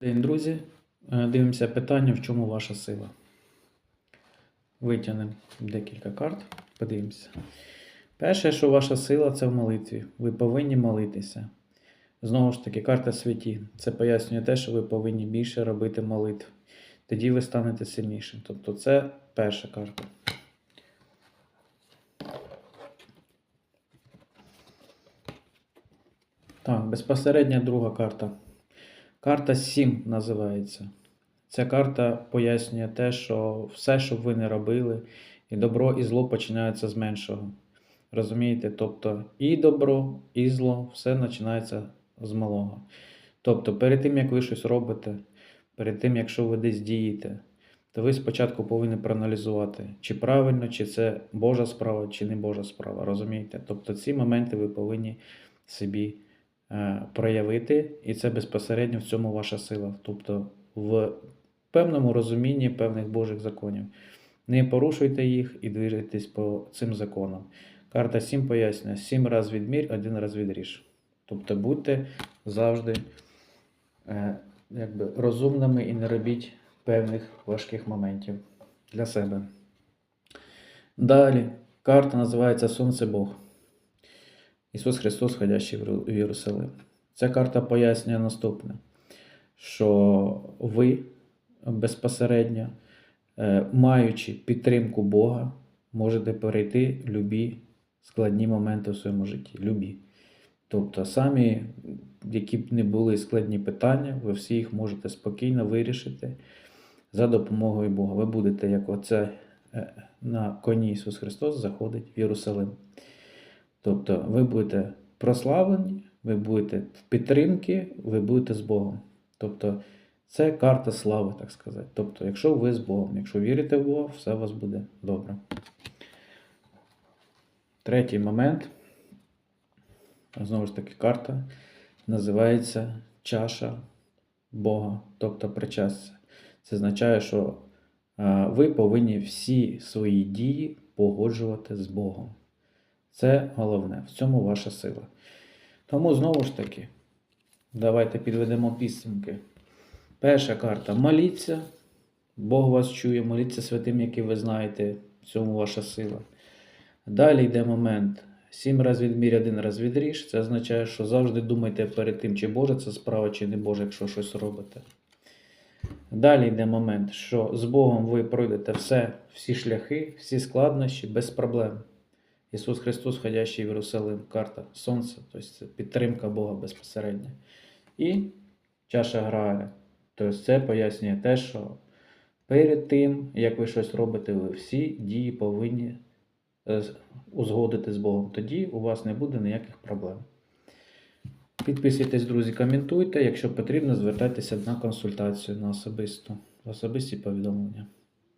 День, друзі. Е, Дивимося питання, в чому ваша сила. Витягнемо декілька карт, подивимося. Перше, що ваша сила, це в молитві. Ви повинні молитися. Знову ж таки, карта святі. Це пояснює те, що ви повинні більше робити молитв. Тоді ви станете сильнішим. Тобто, це перша карта. Так, безпосередня друга карта. Карта 7 називається. Ця карта пояснює те, що все, що ви не робили, і добро, і зло починається з меншого. Розумієте? Тобто і добро, і зло все починається з малого. Тобто, перед тим, як ви щось робите, перед тим, якщо ви десь дієте, то ви спочатку повинні проаналізувати, чи правильно, чи це Божа справа, чи не Божа справа. Розумієте? Тобто ці моменти ви повинні собі проявити, і це безпосередньо в цьому ваша сила. Тобто в певному розумінні певних Божих законів. Не порушуйте їх і движайтесь по цим законам. Карта 7 пояснює: 7 раз відмір, один раз відріж. Тобто будьте завжди е, якби, розумними і не робіть певних важких моментів для себе. Далі карта називається Сонце Бог. Ісус Христос, ходящий в Єрусалим. Ця карта пояснює наступне, що ви безпосередньо, е, маючи підтримку Бога, можете перейти любі складні моменти в своєму житті. Любі. Тобто, самі, які б не були складні питання, ви всі їх можете спокійно вирішити за допомогою Бога. Ви будете, як оце е, на коні Ісус Христос заходить в Єрусалим. Тобто ви будете прославлені, ви будете в підтримці, ви будете з Богом. Тобто це карта слави, так сказати. Тобто, якщо ви з Богом, якщо вірите в Бога, все у вас буде добре. Третій момент. Знову ж таки, карта називається чаша Бога, тобто причастя. Це означає, що ви повинні всі свої дії погоджувати з Богом. Це головне, в цьому ваша сила. Тому знову ж таки, давайте підведемо підсумки. Перша карта моліться. Бог вас чує, моліться святим, які ви знаєте, в цьому ваша сила. Далі йде момент. Сім раз відмір, один раз відріж. Це означає, що завжди думайте перед тим, чи Божа це справа, чи не Божа, якщо щось робите. Далі йде момент, що з Богом ви пройдете все, всі шляхи, всі складнощі без проблем. Ісус Христос, ходящий в Єрусалим, карта Сонця, тобто це підтримка Бога безпосередньо. І чаша Грааля. Тобто це пояснює те, що перед тим, як ви щось робите, ви всі дії повинні е, узгодити з Богом. Тоді у вас не буде ніяких проблем. Підписуйтесь, друзі, коментуйте. Якщо потрібно, звертайтеся на консультацію на особисту, особисті повідомлення.